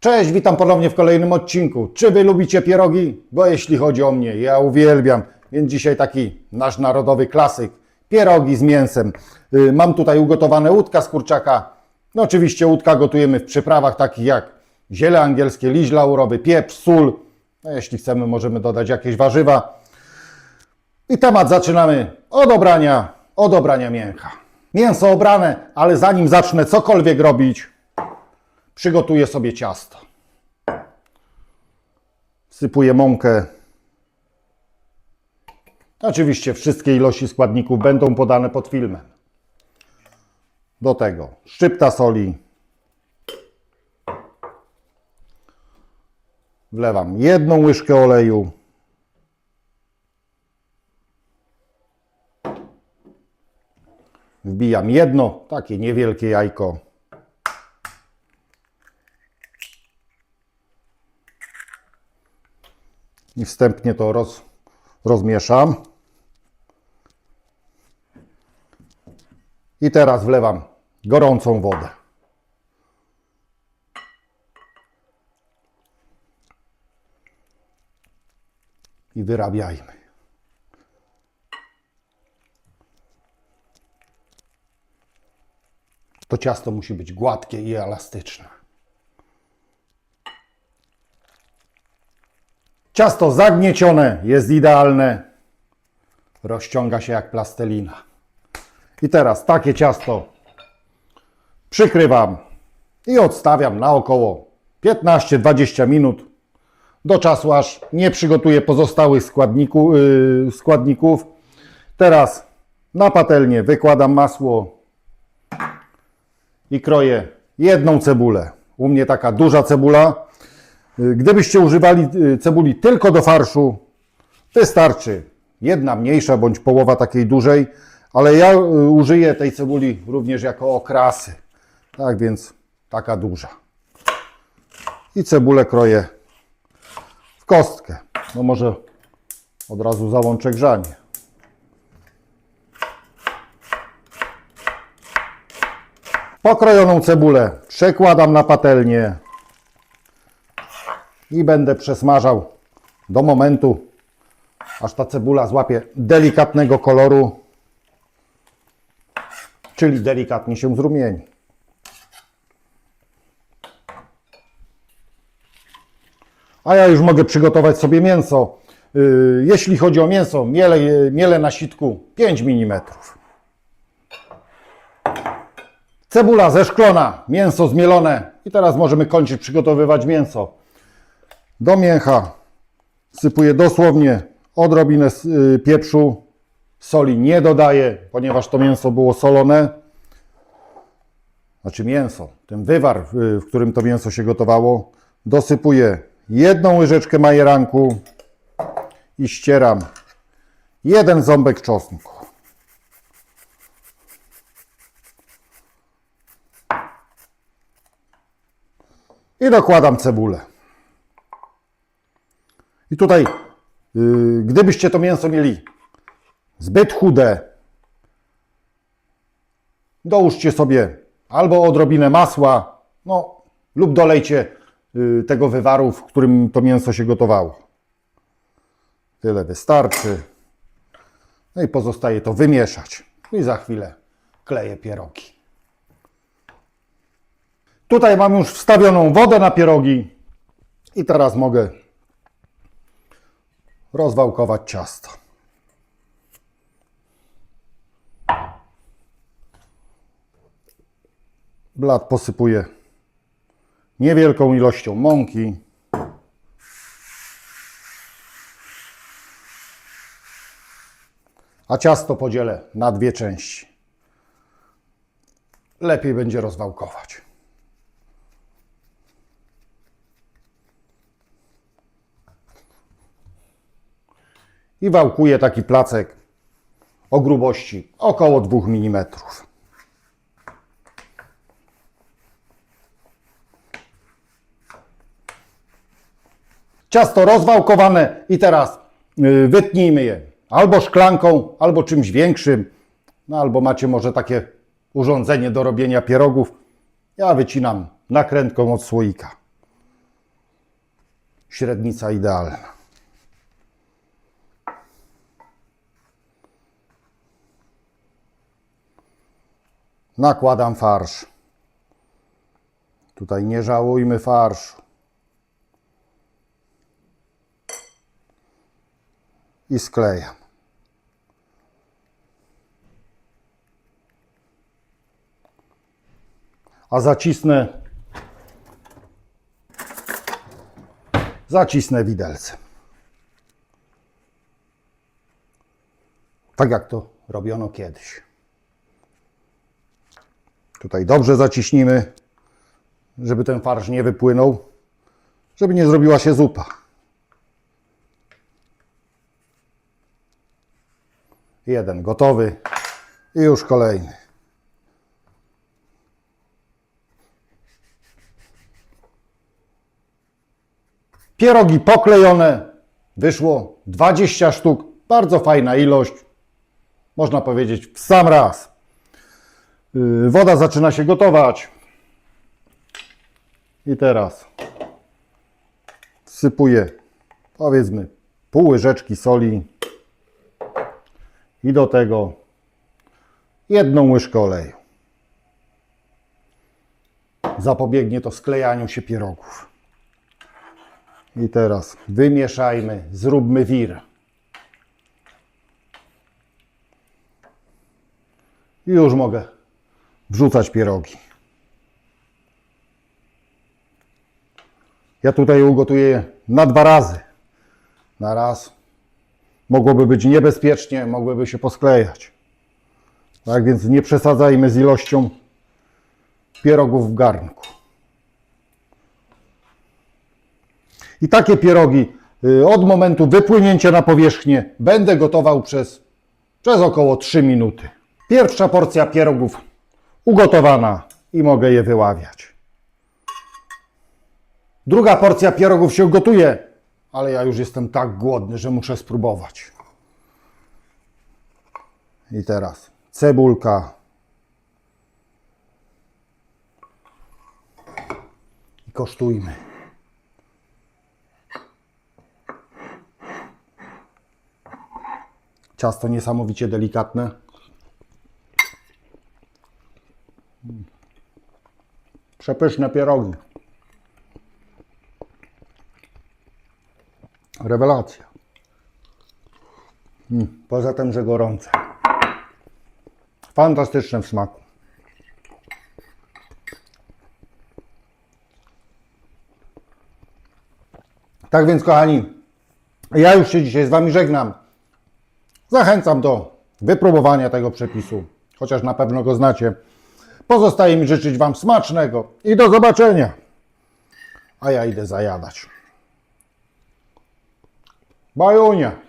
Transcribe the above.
Cześć, witam ponownie w kolejnym odcinku. Czy wy lubicie pierogi? Bo jeśli chodzi o mnie, ja uwielbiam. Więc dzisiaj taki nasz narodowy klasyk. Pierogi z mięsem. Y, Mam tutaj ugotowane łódka z kurczaka. No oczywiście łódka gotujemy w przyprawach takich jak ziele angielskie, liść laurowy, pieprz, sól. No jeśli chcemy, możemy dodać jakieś warzywa. I temat zaczynamy od obrania, od obrania mięcha. Mięso obrane, ale zanim zacznę cokolwiek robić, przygotuję sobie ciasto. Wsypuję mąkę. Oczywiście wszystkie ilości składników będą podane pod filmem. Do tego szczypta soli. Wlewam jedną łyżkę oleju. Wbijam jedno takie niewielkie jajko. I wstępnie to roz, rozmieszam. I teraz wlewam gorącą wodę. I wyrabiajmy. To ciasto musi być gładkie i elastyczne. Ciasto zagniecione jest idealne. Rozciąga się jak plastelina. I teraz takie ciasto przykrywam i odstawiam na około 15-20 minut do czasu, aż nie przygotuję pozostałych składniku, yy, składników. Teraz na patelnię wykładam masło i kroję jedną cebulę. U mnie taka duża cebula. Gdybyście używali y, cebuli tylko do farszu, wystarczy jedna mniejsza bądź połowa takiej dużej, ale ja y, użyję tej cebuli również jako okrasy. Tak więc taka duża. I cebulę kroję w kostkę. No może od razu załączę grzanie. Pokrojoną cebulę przekładam na patelnię i będę przesmażał do momentu, aż ta cebula złapie delikatnego koloru, czyli delikatnie się zrumieni. A ja już mogę przygotować sobie mięso. Yy, Jeśli chodzi o mięso, miele, miele na sitku 5 mm. Cebula zeszklona, mięso zmielone i teraz możemy kończyć przygotowywać mięso. Do mięcha sypuję dosłownie odrobinę y, pieprzu. Soli nie dodaję, ponieważ to mięso było solone. Znaczy mięso, ten wywar, w którym to mięso się gotowało. Dosypuję jedną łyżeczkę majeranku i ścieram jeden ząbek czosnku. I dokładam cebulę. I tutaj, yy, gdybyście to mięso mieli zbyt chude, dołóżcie sobie albo odrobinę masła, no lub dolejcie yy, tego wywaru, w którym to mięso się gotowało. Tyle wystarczy. No i pozostaje to wymieszać. I za chwilę kleję pierogi. Tutaj mam już wstawioną wodę na pierogi i teraz mogę rozwałkować ciasto. Blat posypuję niewielką ilością mąki. A ciasto podzielę na dwie części. Lepiej będzie rozwałkować. I wałkuję taki placek o grubości około 2 mm. Ciasto rozwałkowane i teraz y, wytnijmy je albo szklanką, albo czymś większym, no albo macie może takie urządzenie do robienia pierogów. Ja wycinam nakrętką od słoika. Średnica idealna. Nakładam farsz. Tutaj nie żałujmy farszu. I sklejam. A zacisnę zacisnę widelcem. Tak jak to robiono kiedyś. Tutaj dobrze zaciśnimy, żeby ten farsz nie wypłynął, żeby nie zrobiła się zupa. Jeden gotowy i już kolejny. Pierogi poklejone. Wyszło 20 sztuk. Bardzo fajna ilość. Można powiedzieć w sam raz. Yy, Woda zaczyna się gotować. I teraz wsypuję powiedzmy pół łyżeczki soli i do tego jedną łyżkę oleju. Zapobiegnie to sklejaniu się pierogów. I teraz wymieszajmy, zróbmy wir. Już mogę wrzucać pierogi. Ja tutaj ugotuję na dwa razy. Na raz mogłoby być niebezpiecznie, mogłyby się posklejać. Tak więc nie przesadzajmy z ilością pierogów w garnku. I takie pierogi y, od momentu wypłynięcia na powierzchnię będę gotował przez, przez około 3 minuty. Pierwsza porcja pierogów ugotowana i mogę je wyławiać. Druga porcja pierogów się gotuje, ale ja już jestem tak głodny, że muszę spróbować. I teraz cebulka. I kosztujmy. Ciasto niesamowicie delikatne. Przepyszne pierogi. Rewelacja. Mm, Poza tym, że gorące. Fantastyczne w smaku. Tak więc, kochani, ja już się dzisiaj z Wami żegnam. Zachęcam do wypróbowania tego przepisu, chociaż na pewno go znacie. Pozostaje mi życzyć Wam smacznego i do zobaczenia. A ja idę zajadać. Bajunia.